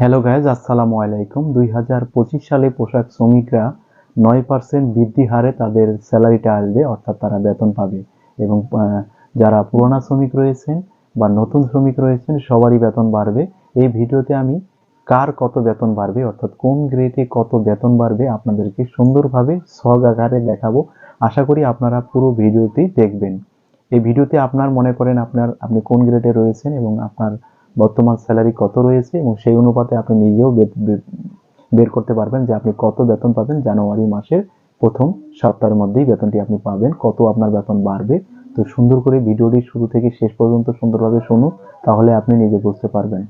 Hello guys আসসালামু আলাইকুম। দুই হাজার পঁচিশ সালে পোশাক শ্রমিকরা নয় পার্সেন্ট বৃদ্ধি হারে তাদের স্যালারিটা আসবে, অর্থাৎ তারা বেতন পাবে। এবং যারা পুরোনো শ্রমিক রয়েছেন বা নতুন শ্রমিক রয়েছেন, সবারই বেতন বাড়বে। এই ভিডিওতে আমি কার কত বেতন বাড়বে, অর্থাৎ কোন গ্রেডে কত বেতন বাড়বে, আপনাদেরকে সুন্দরভাবে সহজ আকারে দেখাবো। আশা করি আপনারা পুরো ভিডিওটি দেখবেন। এই ভিডিওতে আপনার মনে করেন আপনার, আপনি কোন গ্রেডে রয়েছেন এবং আপনার বর্তমান স্যালারি কত রয়েছে এবং সেই অনুপাতে আপনি নিজেও বের করতে পারবেন যে আপনি কত বেতন পাবেন জানুয়ারি মাসের প্রথম সপ্তাহের মধ্যেই বেতনটি আপনি পাবেন, কত আপনার বেতন বাড়বে। তো সুন্দর করে ভিডিওটি শুরু থেকে শেষ পর্যন্ত সুন্দরভাবে শুনুন তাহলে আপনি নিজে বুঝতে পারবেন।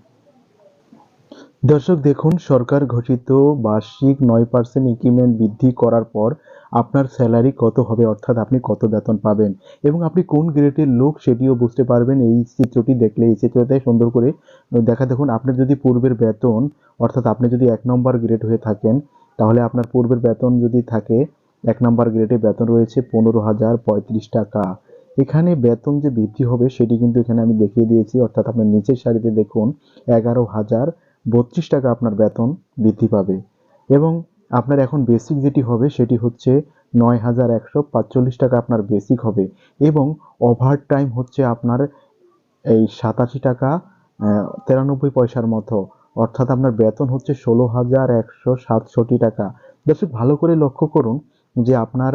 দর্শক দেখুন, সরকার ঘোষিত বার্ষিক নয় পার্সেন্ট ইনক্রিমেন্ট বৃদ্ধি করার পর আপনার স্যালারি কত হবে? অর্থাৎ আপনি কত বেতন পাবেন? এবং আপনি কোন গ্রেডের লোক সেটিও বুঝতে পারবেন। এই চিত্রটি দেখলে, এই চিত্রতে সুন্দর করে দেখা দেখুন। আপনার যদি পূর্বের বেতন, অর্থাৎ আপনি যদি এক নম্বর গ্রেড হয়ে থাকেন, তাহলে আপনার পূর্বের বেতন যদি থাকে, এক নম্বর গ্রেডে বেতন রয়েছে পনেরো হাজার পঁয়ত্রিশ টাকা। এখানে বেতন যে বৃদ্ধি হবে, সেটি কিন্তু এখানে আমি দেখিয়ে দিয়েছি। অর্থাৎ আপনার নিচের সারিতে দেখুন, এগারো হাজার বত্রিশ টাকা আপনার বেতন বৃদ্ধি পাবে। এবং আপনার এখন বেসিক যেটি হবে সেটি হচ্ছে নয় হাজার একশো পাঁচচল্লিশ টাকা আপনার বেসিক হবে এবং ওভার টাইম হচ্ছে আপনার এই সাতাশি টাকা তিরানব্বই পয়সার মতো। অর্থাৎ আপনার বেতন হচ্ছে ষোলো হাজার একশো সাতষট্টি টাকা। দর্শক, ভালো করে লক্ষ্য করুন যে আপনার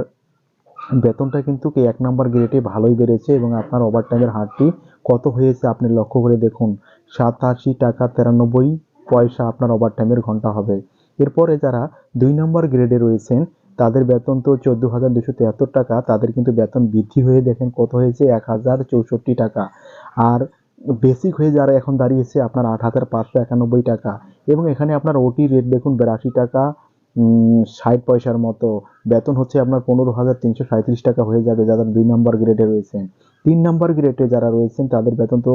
বেতনটা কিন্তু এক নম্বর গ্রেডে ভালোই বেড়েছে এবং আপনার ওভার টাইমের হারটি কত হয়েছে আপনি লক্ষ্য করে দেখুন। সাতাশি টাকা তিরানব্বই পয়সা আপনার ওভার টাইমের ঘণ্টা হবে। এরপরে যারা দুই নম্বর গ্রেডে রয়েছেন, তাদের বেতন তো চোদ্দ হাজার দুশো তিয়াত্তর টাকা, তাদের কিন্তু বেতন বৃদ্ধি হয়ে দেখেন কত হয়েছে? এক হাজার চৌষট্টি টাকা। আর বেসিক হয়ে যারা এখন দাঁড়িয়েছে, আপনার আট হাজার পাঁচশো একানব্বই টাকা। এবং এখানে আপনার ওটি রেট দেখুন, বিরাশি টাকা ষাট পয়সার মতো। বেতন হচ্ছে আপনার পনেরো হাজার তিনশো সাঁত্রিশ টাকা হয়ে যাবে যারা দুই নম্বর গ্রেডে রয়েছেন। তিন নম্বর গ্রেডে যারা রয়েছেন, তাদের বেতন তো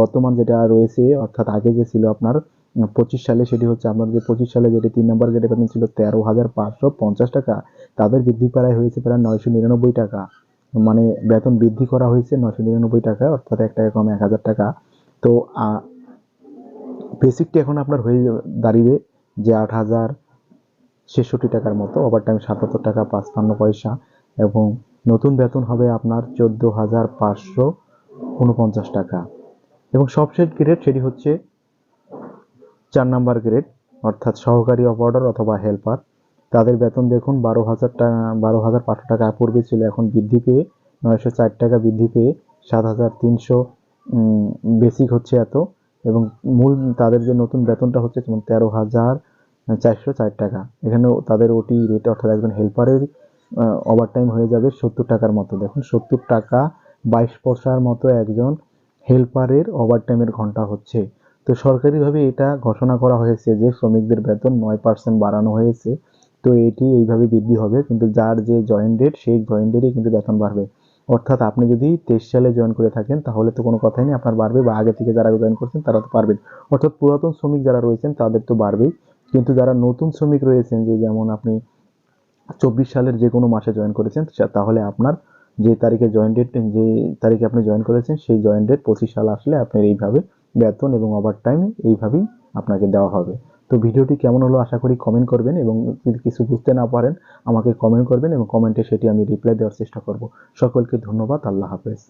বর্তমান যেটা রয়েছে, অর্থাৎ আগে যে ছিল আপনার পঁচিশ সালে সেটি হচ্ছে যে পঁচিশ সালে যেটি তিন নম্বর গ্রেডে বেতন ছিল তেরো হাজার পাঁচশো পঞ্চাশ টাকা, তাদের বৃদ্ধি প্রায় হয়েছে প্রায় নয়শো নিরানব্বই টাকা। মানে বেতন বৃদ্ধি করা হয়েছে নয়শো নিরানব্বই টাকা অর্থাৎ এক টাকা কম এক হাজার টাকা। তো বেসিকটি এখন আপনার হয়ে দাঁড়িয়ে যে আট হাজার ছেষট্টি টাকার মতো ওভার টাইম সাতাত্তর টাকা, পাঁচপান্ন পয়সা, এবং নতুন বেতন হবে আপনার চোদ্দ হাজার পাঁচশো উনপঞ্চাশ টাকা। এবং সবশেষ গ্রেড সেটি হচ্ছে চার নাম্বার গ্রেড অর্থাৎ সহকারী অপারেটর অথবা হেল্পার তাদের বেতন দেখুন বারো হাজার টাকা বারো হাজার পাঁচশো টাকা পূর্বে ছিল, এখন বৃদ্ধি পেয়ে নয়শো চার টাকা বৃদ্ধি পেয়ে সাত হাজার তিনশো বেসিক হচ্ছে এত। এবং মূল তাদের যে নতুন বেতনটা হচ্ছে, যেমন তেরো হাজার চারশো চার টাকা। এখানেও তাদের ওটি রেট অর্থাৎ একজন হেল্পারের ওভার টাইম হয়ে যাবে সত্তর টাকার মতো। দেখুন, সত্তর টাকা বাইশ পয়সার মতো একজন হেল্পারের ওভার টাইমের ঘণ্টা হচ্ছে। তো সরকারিভাবে এটা ঘোষণা করা হয়েছে যে শ্রমিকদের বেতন নয় পার্সেন্ট বাড়ানো হয়েছে। তো এটি এইভাবে বৃদ্ধি হবে, কিন্তু যার যে জয়েন্ট ডেট সেই জয়েন্ট ডেটে কিন্তু বেতন বাড়বে। অর্থাৎ আপনি যদি তেইশ সালে জয়েন করে থাকেন, তাহলে তো কোনো কথাই নেই, আপনার বাড়বে বা আগে থেকে যারা জয়েন করছেন, তারা তো পারবেন। অর্থাৎ পুরাতন শ্রমিক যারা রয়েছেন, তাদের তো বাড়বেই। কিন্তু যারা নতুন শ্রমিক রয়েছেন, যে যেমন আপনি চব্বিশ সালের যে কোনো মাসে জয়েন করেছেন তাহলে আপনার যে তারিখে জয়েন ডেট যে তারিখে আপনি জয়েন করেছেন, সেই জয়েন ডেট পঁচিশ সাল আসলে আপনার এইভাবে বেতন এবং ওভার টাইম এইভাবেই আপনাকে দেওয়া হবে। তো ভিডিওটি কেমন হলো আশা করি কমেন্ট করবেন এবং যদি কিছু বুঝতে না পারেন, আমাকে কমেন্ট করবেন এবং কমেন্টে সেটি আমি রিপ্লাই দেওয়ার চেষ্টা করব। সকলকে ধন্যবাদ, আল্লাহ হাফেজ।